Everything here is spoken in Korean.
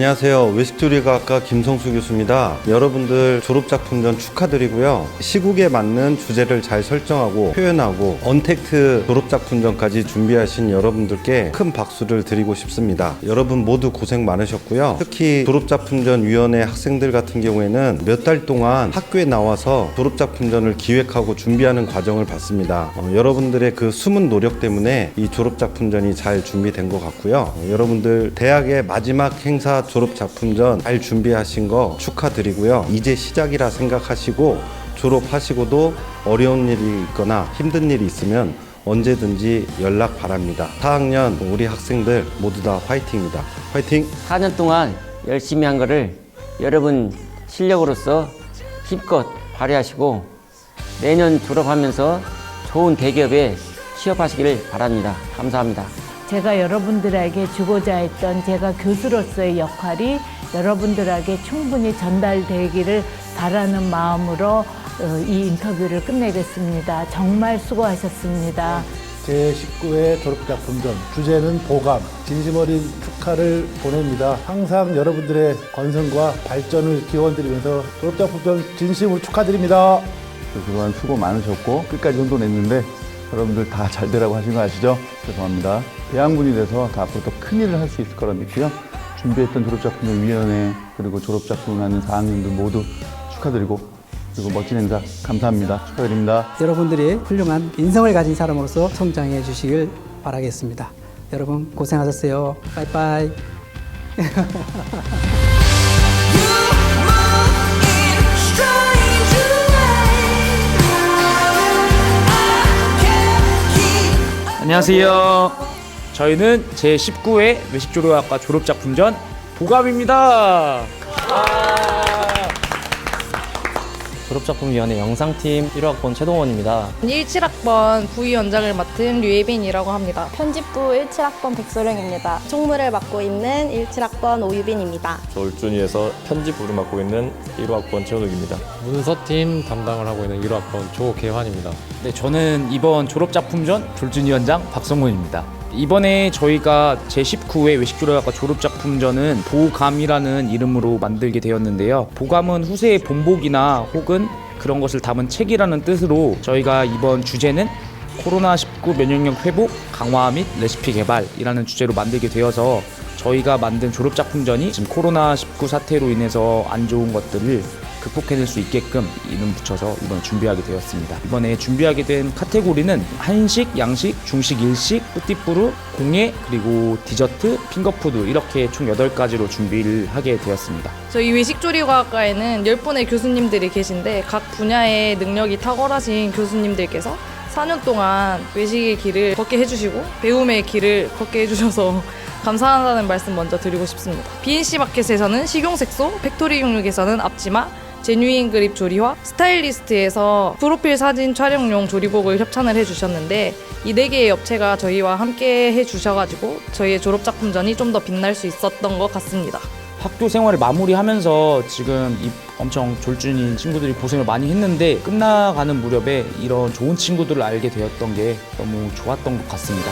안녕하세요. 외식조리과학과 김성수 교수입니다. 여러분들 졸업작품전 축하드리고요. 시국에 맞는 주제를 잘 설정하고 표현하고 언택트 졸업작품전까지 준비하신 여러분들께 큰 박수를 드리고 싶습니다. 여러분 모두 고생 많으셨고요. 특히 졸업작품전 위원회 학생들 같은 경우에는 몇 달 동안 학교에 나와서 졸업작품전을 기획하고 준비하는 과정을 봤습니다. 어, 여러분들의 그 숨은 노력 때문에 이 졸업작품전이 잘 준비된 것 같고요. 어, 여러분들 대학의 마지막 행사 졸업 작품전 잘 준비하신 거 축하드리고요. 이제 시작이라 생각하시고 졸업하시고도 어려운 일이 있거나 힘든 일이 있으면 언제든지 연락 바랍니다. 4학년 우리 학생들 모두 다 화이팅입니다. 화이팅! 4년 동안 열심히 한 거를 여러분 실력으로서 힘껏 발휘하시고 내년 졸업하면서 좋은 대기업에 취업하시기를 바랍니다. 감사합니다. 제가 여러분들에게 주고자 했던 제가 교수로서의 역할이 여러분들에게 충분히 전달되기를 바라는 마음으로 어, 이 인터뷰를 끝내겠습니다. 정말 수고하셨습니다. 제19회 졸업작품전 주제는 보감 진심 어린 축하를 보냅니다. 항상 여러분들의 건승과 발전을 기원드리면서 졸업작품전 진심으로 축하드립니다. 그동안 수고 많으셨고 끝까지 혼돈했는데 여러분들 다 잘 되라고 하신 거 아시죠? 죄송합니다. 대학문이 돼서 다 앞으로 더 큰 일을 할 수 있을 거라 믿고요. 준비했던 졸업작품을 위원회 그리고 졸업작품 하는 4학년들 모두 축하드리고 그리고 멋진 행사 감사합니다. 축하드립니다. 여러분들이 훌륭한 인성을 가진 사람으로서 성장해 주시길 바라겠습니다. 여러분 고생하셨어요. 빠이빠이. 안녕하세요. 저희는 제19회 외식조리학과 졸업작품전 보감입니다. 졸업작품위원회 영상팀 1학번 최동원입니다. 17학번 부위원장을 맡은 류예빈이라고 합니다. 편집부 17학번 백소령입니다. 총무를 맡고 있는 17학번 오유빈입니다. 졸준위에서 편집부를 맡고 있는 1호학번 최현욱입니다. 문서팀 담당을 하고 있는 1학번 조계환입니다. 네, 저는 이번 졸업작품전 졸준위원장 박성문입니다. 이번에 저희가 제19회 외식조리학과 졸업작품전은 보감이라는 이름으로 만들게 되었는데요. 보감은 후세의 본보기나 혹은 그런 것을 담은 책이라는 뜻으로 저희가 이번 주제는 코로나19 면역력 회복, 강화 및 레시피 개발이라는 주제로 만들게 되어서 저희가 만든 졸업작품전이 지금 코로나19 사태로 인해서 안 좋은 것들을 극복해낼 수 있게끔 이름 붙여서 이번에 준비하게 되었습니다. 이번에 준비하게 된 카테고리는 한식, 양식, 중식, 일식, 뿌띠뿌루, 공예, 그리고 디저트, 핑거푸드 이렇게 총 8가지로 준비를 하게 되었습니다. 저희 외식조리과학과에는 10분의 교수님들이 계신데 각 분야의 능력이 탁월하신 교수님들께서 4년 동안 외식의 길을 걷게 해주시고 배움의 길을 걷게 해주셔서 감사하다는 말씀 먼저 드리고 싶습니다. BNC 마켓에서는 식용색소, 팩토리 육육에서는 앞치마, 제뉴인 그립 조리화, 스타일리스트에서 프로필 사진 촬영용 조리복을 협찬을 해주셨는데 이 네 개의 업체가 저희와 함께 해주셔가지고 저희의 졸업작품전이 좀 더 빛날 수 있었던 것 같습니다. 학교 생활을 마무리하면서 지금 이 엄청 졸준인 친구들이 고생을 많이 했는데 끝나가는 무렵에 이런 좋은 친구들을 알게 되었던 게 너무 좋았던 것 같습니다.